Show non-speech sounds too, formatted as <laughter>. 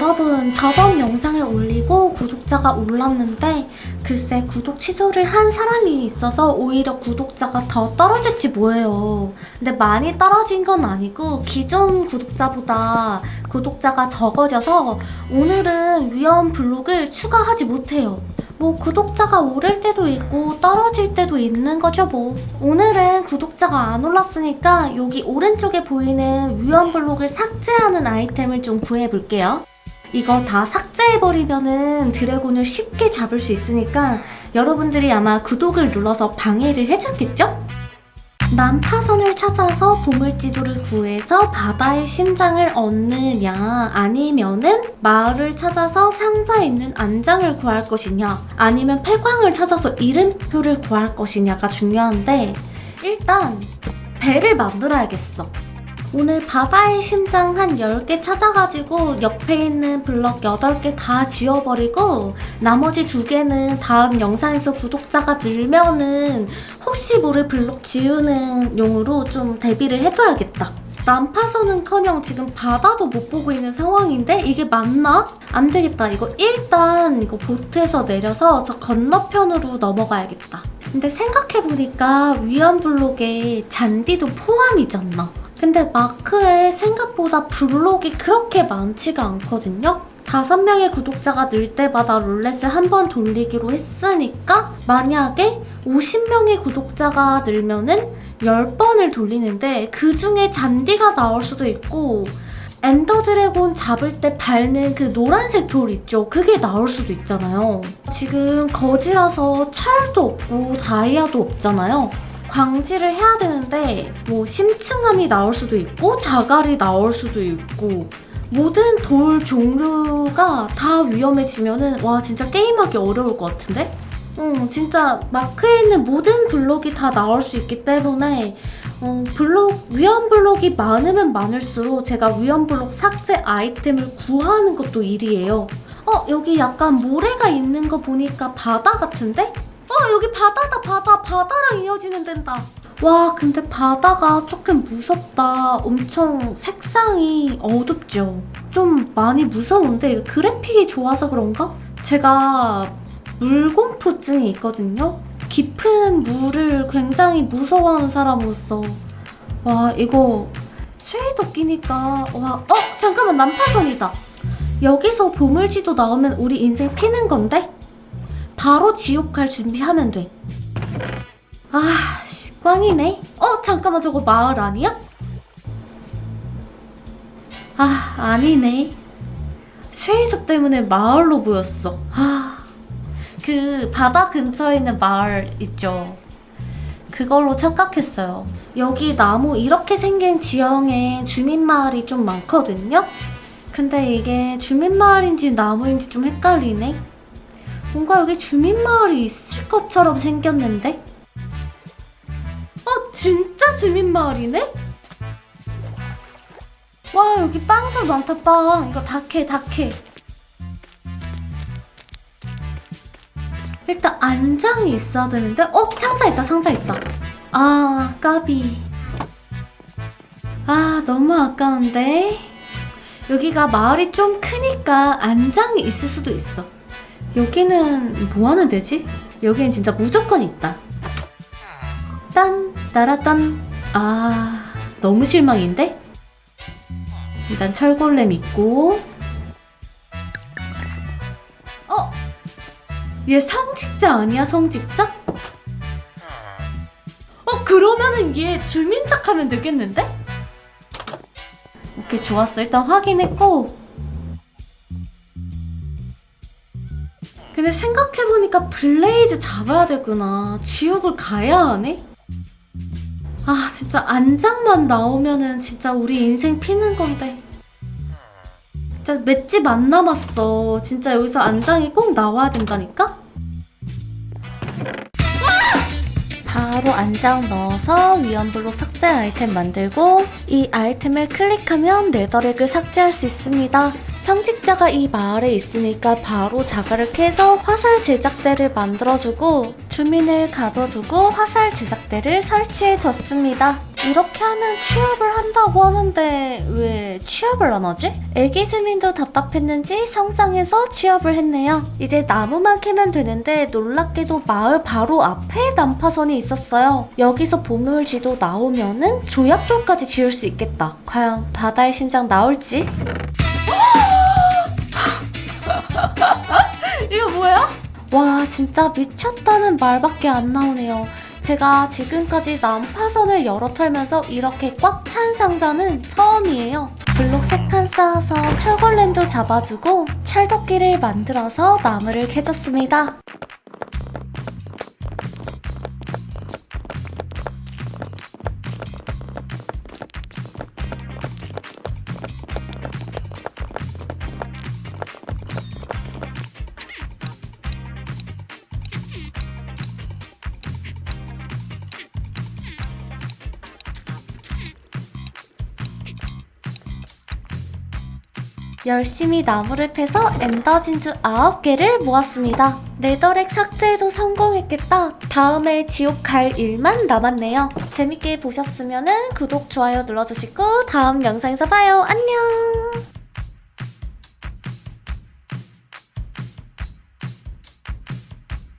여러분, 저번 영상을 올리고 구독자가 올랐는데, 글쎄, 구독 취소를 한 사람이 있어서 오히려 구독자가 더 떨어졌지 뭐예요. 근데 많이 떨어진 건 아니고, 기존 구독자보다 구독자가 적어져서, 오늘은 위험 블록을 추가하지 못해요. 뭐, 구독자가 오를 때도 있고, 떨어질 때도 있는 거죠, 뭐. 오늘은 구독자가 안 올랐으니까, 여기 오른쪽에 보이는 위험 블록을 삭제하는 아이템을 좀 구해볼게요. 이거 다 삭제해버리면은 드래곤을 쉽게 잡을 수 있으니까 여러분들이 아마 구독을 눌러서 방해를 해줬겠죠? 난파선을 찾아서 보물지도를 구해서 바다의 심장을 얻느냐 아니면은 마을을 찾아서 상자에 있는 안장을 구할 것이냐 아니면 폐광을 찾아서 이름표를 구할 것이냐가 중요한데 일단 배를 만들어야겠어 오늘 바다의 심장 한 10개 찾아가지고 옆에 있는 블럭 8개 다 지워버리고 나머지 두 개는 다음 영상에서 구독자가 늘면은 혹시 모를 블럭 지우는 용으로 좀 대비를 해둬야겠다. 난파선은 커녕 지금 바다도 못 보고 있는 상황인데 이게 맞나? 안 되겠다. 이거 일단 이거 보트에서 내려서 저 건너편으로 넘어가야겠다. 근데 생각해보니까 위험 블록에 잔디도 포함이잖아. 근데 마크에 생각보다 블록이 그렇게 많지가 않거든요? 다섯 명의 구독자가 늘 때마다 룰렛을 한 번 돌리기로 했으니까 만약에 50명의 구독자가 늘면은 10번을 돌리는데 그 중에 잔디가 나올 수도 있고 엔더 드래곤 잡을 때 밟는 그 노란색 돌 있죠? 그게 나올 수도 있잖아요. 지금 거지라서 철도 없고 다이아도 없잖아요. 광질을 해야 되는데 뭐 심층함이 나올 수도 있고 자갈이 나올 수도 있고 모든 돌 종류가 다 위험해지면은 와 진짜 게임하기 어려울 것 같은데? 응 진짜 마크에 있는 모든 블록이 다 나올 수 있기 때문에 어, 블록 위험 블록이 많으면 많을수록 제가 위험 블록 삭제 아이템을 구하는 것도 일이에요. 어 여기 약간 모래가 있는 거 보니까 바다 같은데? 어 여기 바다다 바다. 바다랑 이어지는 데다. 와 근데 바다가 조금 무섭다. 엄청 색상이 어둡죠. 좀 많이 무서운데 그래픽이 좋아서 그런가? 제가 물공포증이 있거든요. 깊은 물을 굉장히 무서워하는 사람으로서. 와 이거 쉐이더 끼니까. 와 어 잠깐만 난파선이다. 여기서 보물지도 나오면 우리 인생 피는 건데? 바로 지옥 갈 준비하면 돼. 아, 씨, 꽝이네. 어, 잠깐만, 저거 마을 아니야? 아, 아니네. 쉐이서 때문에 마을로 보였어. 아, 그 바다 근처에 있는 마을 있죠. 그걸로 착각했어요. 여기 나무 이렇게 생긴 지형에 주민 마을이 좀 많거든요. 근데 이게 주민 마을인지 나무인지 좀 헷갈리네. 뭔가 여기 주민마을이 있을 것처럼 생겼는데? 어, 진짜 주민마을이네? 와, 여기 빵도 많다, 빵. 이거 닭해, 닭해. 일단 안장이 있어야 되는데, 어, 상자 있다, 상자 있다. 아, 까비. 아, 너무 아까운데? 여기가 마을이 좀 크니까 안장이 있을 수도 있어. 여기는 뭐 하는 데지? 여기는 진짜 무조건 있다. 딴, 따라딴. 아, 너무 실망인데? 일단 철골렘 있고. 어? 얘 성직자 아니야, 성직자? 어, 그러면은 얘 주민작 하면 되겠는데? 오케이, 좋았어. 일단 확인했고. 근데 생각해보니까 블레이즈 잡아야 되구나. 지옥을 가야 하네? 아, 진짜 안장만 나오면은 진짜 우리 인생 피는 건데. 진짜 맷집 안 남았어. 진짜 여기서 안장이 꼭 나와야 된다니까? 바로 안장 넣어서 위험블록 삭제 아이템 만들고 이 아이템을 클릭하면 네더렉을 삭제할 수 있습니다. 성직자가 이 마을에 있으니까 바로 자갈을 캐서 화살 제작대를 만들어주고 주민을 가둬두고 화살 제작대를 설치해 뒀습니다. 이렇게 하면 취업을 한다고 하는데 왜 취업을 안 하지? 애기 주민도 답답했는지 성장해서 취업을 했네요. 이제 나무만 캐면 되는데 놀랍게도 마을 바로 앞에 난파선이 있었어요. 여기서 보물지도 나오면은 조약돌까지 지을 수 있겠다. 과연 바다의 심장 나올지? <laughs> 이거 뭐야? 와 진짜 미쳤다는 말밖에 안 나오네요. 제가 지금까지 난파선을 열어 털면서 이렇게 꽉 찬 상자는 처음이에요. 블록 세 칸 쌓아서 철걸렘도 잡아주고 찰도끼를 만들어서 나무를 캐줬습니다. 열심히 나무를 패서 엔더 진주 9개를 모았습니다. 네더렉 삭제에도 성공했겠다. 다음에 지옥 갈 일만 남았네요. 재밌게 보셨으면 구독, 좋아요 눌러주시고 다음 영상에서 봐요. 안녕!